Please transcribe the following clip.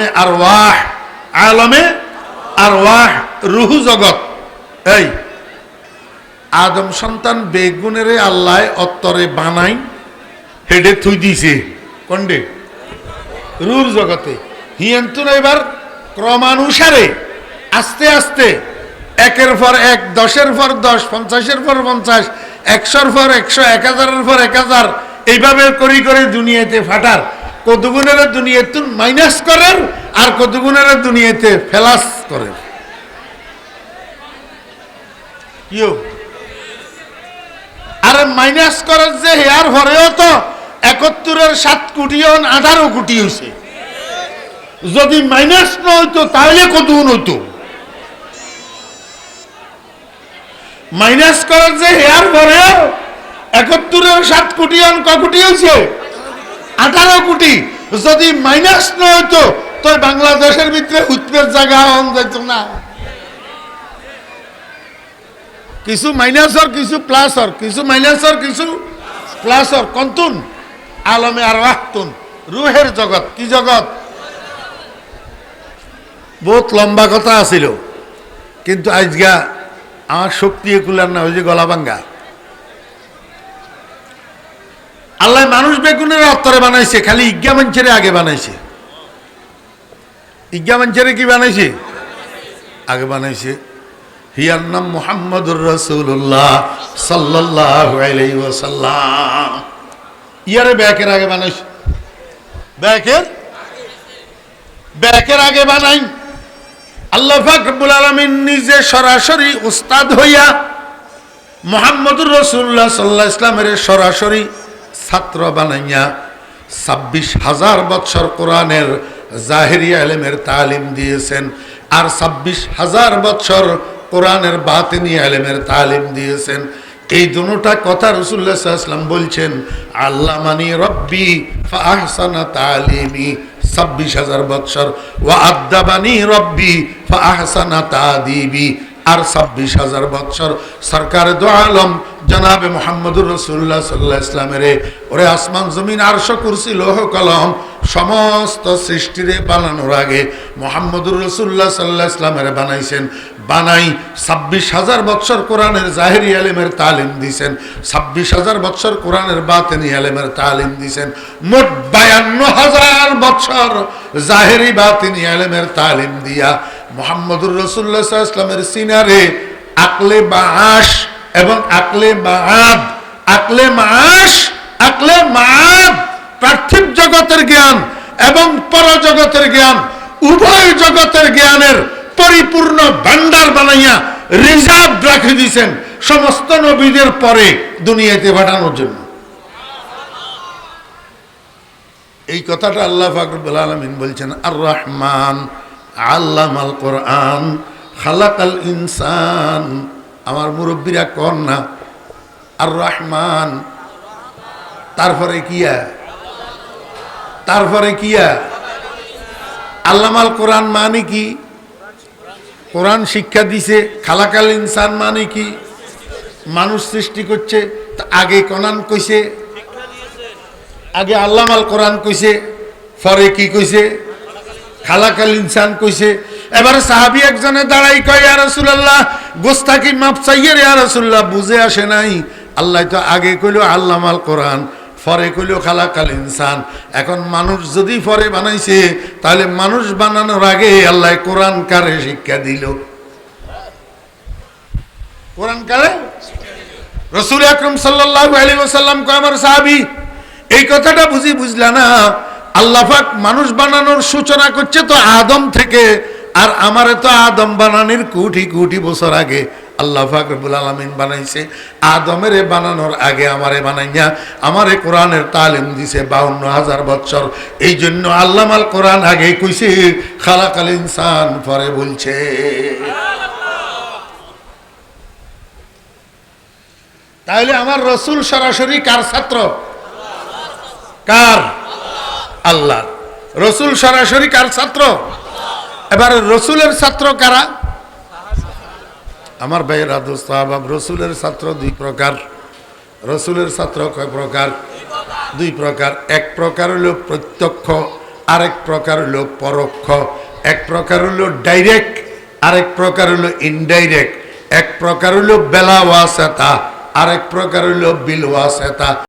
আলমে আর ওয়াহ আলমে আর ওয়াহ রুহু জগৎ। এই, আদম সন্তান বেগুনের আল্লাহ অত্তরে বানাই, হেডে থুই দিছে। কন্ডে? রুর জগতে। হিয়ন্তুন এবার ক্রমানুসারে, আস্তে আস্তে, একের পর এক, দশের পর দশ, পঞ্চাশের পর পঞ্চাশ, একশোর পর একশো, এক হাজারের পর এক হাজার, এইভাবে করি করে দুনিয়াতে ফাটার। কতগুণের দুনিয়াতে মাইনাস করেন আর কতগুণের দুনিয়াতে ফেলাস করেন? মাইনাস করার যে হেয়ার ভরেও তো সাত কোটি আঠারো কোটি হয়েছে যদি মাইনাস না হইতো, তাহলে কত হইতো? মাইনাস করার যে হেয়ার ভরেও একাত্তরের সাত কোটি হন ক কোটি হয়েছে আঠারো কোটি। যদি মাইনাস না হইতো তো বাংলাদেশের ভিতরে উৎপের জায়গা হন যাইত না। কিছু মাইনাসর কিছু প্লাসর কিছু মাইনাসর কিছু প্লাসর কন্তুন? আলমে আর ওয়াক্তুন রুহের জগৎ, কি জগৎ? বহুত লম্বা কথা আছিল। কিন্তু আজগা আমার শক্তি একুলার না, ওই যে গলা আল্লাহ মানুষ বেগুনের অত্তরে বানাইছে, খালি ইজ্ঞা মঞ্চেরে আগে বানাইছে। ইজ্ঞা মঞ্চেরে কি বানাইছে? আগে বানাইছে। হিয়ার নাম মোহাম্মদুর রসুল্লাহ সাল্লাহ ইয়ারে ব্যাকের আগে বানাইছে। ব্যাকের? ব্যাকের আগে বানাই। আল্লাহ ফাকবুল আলমিন নিজে সরাসরি উস্তাদ হইয়া মোহাম্মদুর রসুল্লাহ সাল্লাহ ইসলামের সরাসরি ছাত্র বানাইয়া ছাব্বিশ হাজার বৎসর কোরআনের জাহেরি আলেমের তালিম দিয়েছেন আর ছাব্বিশ হাজার বৎসর কোরআনের বাতিনি আলেমের তালিম দিয়েছেন। এই দুটা কথা রসুল্লাহ সাল্লাম বলছেন আল্লাহ মানি রব্বি ফাহসানা তালিমি। ছাব্বিশ হাজার বৎসর ওয়া আদাবানি রব্বি ফাহসানা তাদিবি। আর ছাব্বিশ হাজার বৎসর সরকার দো আলম জনাবে মোহাম্মদুর রসুল্লাহ সাল্লাহ ইসলামের ওরে আসমান, জমিন, আরশো, কুরসি, লোহ, কলম সমস্ত সৃষ্টিরে বানানোর আগে মোহাম্মদুর রসুল্লাহ সাল্লাহ ইসলামের বানাইছেন। বানাই ছাব্বিশ হাজার বৎসর কোরআনের জাহেরি আলেমের তালিম দিছেন। ছাব্বিশ হাজার বৎসর কোরআনের বাতেনি আলেমের তালিম দিছেন। মোট বায়ান্ন হাজার বৎসর জাহেরি বাতিনি আলেমের তালিম দিয়া মোহাম্মদুর রসুল্লাহ ইসলামের সিনারে আকলে বাঁশ এবং আকলে মাদ আকলে মাস আকলে মাদ পার্থিব জগতের জ্ঞান এবং পরজগতের জ্ঞান, উভয় জগতের জ্ঞানের পরিপূর্ণ ভান্ডার বানাইয়া রিজার্ভ রাখে দিয়েছেন সমস্ত নবীদের পরে দুনিয়াতে পাঠানোর জন্য। এই কথাটা আল্লাহ ফাকরুল আলমিন বলছেন আর রহমান আল্লাহ আল কোরআন খালাকাল ইনসান। আমার মুরব্বীরা কর না, আর রহমান। তারপরে কিয়া তারপরে কিয়া আল্লামাল কোরআন মানে কি? কোরআন শিক্ষা দিছে খালাকাল ইনসান মানে কি? মানুষ সৃষ্টি করছে আগে কোরআন কইছে? আগে আল্লামাল কোরআন কইছে, পরে কি কইছে? খালাকাল ইনসান কইছে, এবার সাহাবি একজনে দাঁড়াই কয়, ইয়া রাসূলুল্লাহ গোস্তাকি মাপ চাইয়ে ইয়া রাসূলুল্লাহ, বুঝে আসে নাই? আল্লাহ তো আগে কইলো, আল্লামাল কোরআন পরে কইলো, খালাকাল ইনসান এখন মানুষ যদি পরে বানাইছে, তাহলে মানুষ বানানোর আগে আল্লাহ কোরআন কারে শিক্ষা দিল? কোরআন কারে? রসুল আকরম সাল্লাল্লাহু আলাইহি ওয়াসাল্লাম কয়, আমার সাহাবী, এই কথাটা বুঝি বুঝলা না আল্লাহাক মানুষ বানানোর সূচনা করছে তো আদম থেকে। আর আমারে তো আদম বানানির কোটি কোটি বছর আগে আল্লাহ ফাকরবুল আলমিন বানাইছে। আদমের বানানোর আগে আমারে বানাইয়া আমারে কোরআনের তালিম দিছে বাউন্ন হাজার বছর এই জন্য আল্লামাল কোরআন আগে কইছে, খালাকাল ইনসান পরে বলছে। তাহলে আমার রসুল সরাসরি কার ছাত্র? কার? আল্লাহ। রসুল সরাসরি কার ছাত্র? এবার রসুলের ছাত্র কারা? আমার ভাইয়ের আদোস্ত আবাব রসুলের ছাত্র দুই প্রকার। রসুলের ছাত্র কয় প্রকার? দুই প্রকার। এক প্রকার হলো প্রত্যক্ষ, আরেক প্রকার হলো পরোক্ষ। এক প্রকার হলো ডাইরেক্ট, আরেক প্রকার হলো ইনডাইরেক্ট। এক প্রকার হলো বেলা ওয়াসেতা, আরেক প্রকার হলো বিল ওয়াসেতা।